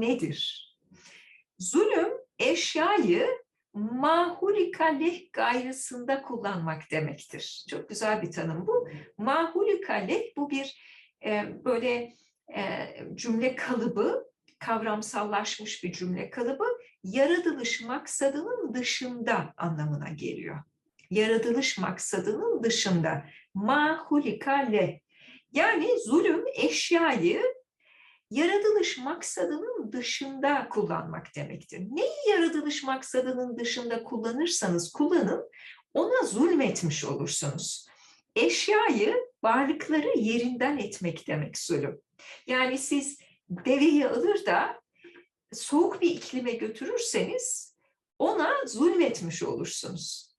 nedir? Zulüm eşyayı mahulika leh gayrısında kullanmak demektir. Çok güzel bir tanım bu. Mahulika leh bu bir e, böyle e, cümle kalıbı, kavramsallaşmış bir cümle kalıbı yaratılış maksadının dışında anlamına geliyor. Yaratılış maksadının dışında. Mahulika leh. Yani zulüm eşyayı yaratılış maksadının dışında kullanmak demektir. Neyi yaratılış maksadının dışında kullanırsanız kullanın, ona zulmetmiş olursunuz. Eşyayı, varlıkları yerinden etmek demek zulüm. Yani siz deveyi alır da soğuk bir iklime götürürseniz ona zulmetmiş olursunuz.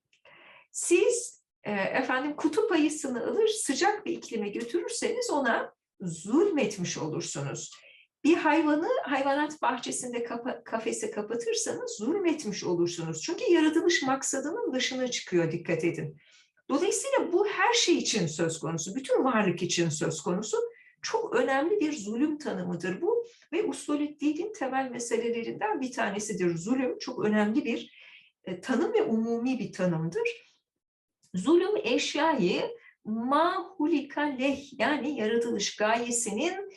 Siz e, efendim kutup ayısını alır sıcak bir iklime götürürseniz ona zulmetmiş olursunuz. Bir hayvanı hayvanat bahçesinde kapa, kafese kapatırsanız zulmetmiş olursunuz. Çünkü yaratılış maksadının dışına çıkıyor dikkat edin. Dolayısıyla bu her şey için söz konusu, bütün varlık için söz konusu. Çok önemli bir zulüm tanımıdır bu ve usulü dinin temel meselelerinden bir tanesidir. Zulüm çok önemli bir e, tanım ve umumi bir tanımdır. Zulüm eşyayı mahulika leh yani yaratılış gayesinin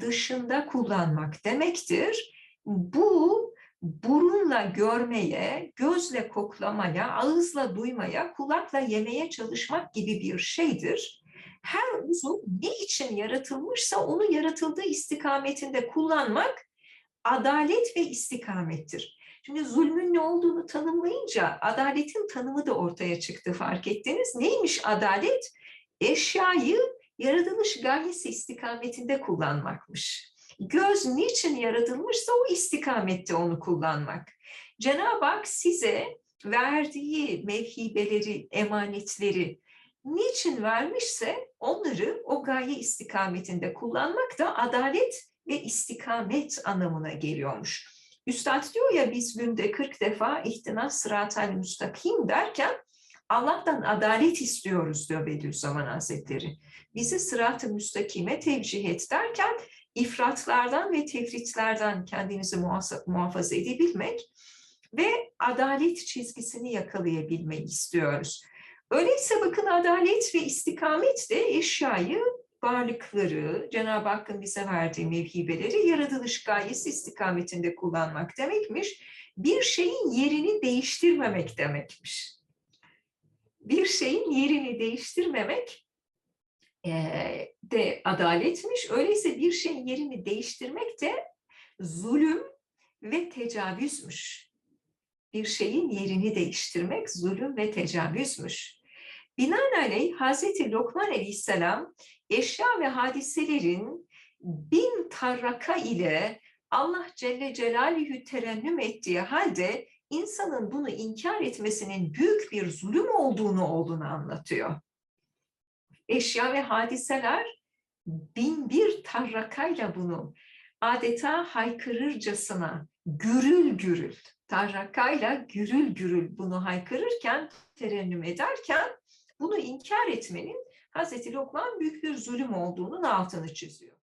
dışında kullanmak demektir. Bu burunla görmeye, gözle koklamaya, ağızla duymaya, kulakla yemeye çalışmak gibi bir şeydir. Her uzuv ne için yaratılmışsa onu yaratıldığı istikametinde kullanmak adalet ve istikamettir. Şimdi zulmün ne olduğunu tanımlayınca adaletin tanımı da ortaya çıktı fark ettiniz. Neymiş adalet? Eşyayı yaratılış gayesi istikametinde kullanmakmış. Göz niçin yaratılmışsa o istikamette onu kullanmak. Cenab-ı Hak size verdiği mevhibeleri, emanetleri niçin vermişse onları o gaye istikametinde kullanmak da adalet ve istikamet anlamına geliyormuş. Üstad diyor ya biz günde 40 defa ihtinas sıratel müstakim derken Allah'tan adalet istiyoruz diyor Bediüzzaman Hazretleri. Bizi sırat-ı müstakime tevcih et derken ifratlardan ve tefritlerden kendinizi muhafaza edebilmek ve adalet çizgisini yakalayabilmeyi istiyoruz. Öyleyse bakın adalet ve istikamet de eşyayı, varlıkları, Cenab-ı Hakk'ın bize verdiği mevhibeleri yaratılış gayesi istikametinde kullanmak demekmiş. Bir şeyin yerini değiştirmemek demekmiş. Bir şeyin yerini değiştirmemek de adaletmiş. Öyleyse bir şeyin yerini değiştirmek de zulüm ve tecavüzmüş. Bir şeyin yerini değiştirmek zulüm ve tecavüzmüş. Binaenaleyh Hazreti Lokman Aleyhisselam eşya ve hadiselerin bin tarraka ile Allah Celle Celaluhu terennüm ettiği halde insanın bunu inkar etmesinin büyük bir zulüm olduğunu olduğunu anlatıyor. Eşya ve hadiseler bin bir tarrakayla bunu adeta haykırırcasına gürül gürül, tarrakayla gürül gürül bunu haykırırken, terennüm ederken bunu inkar etmenin Hazreti Lokman büyük bir zulüm olduğunun altını çiziyor.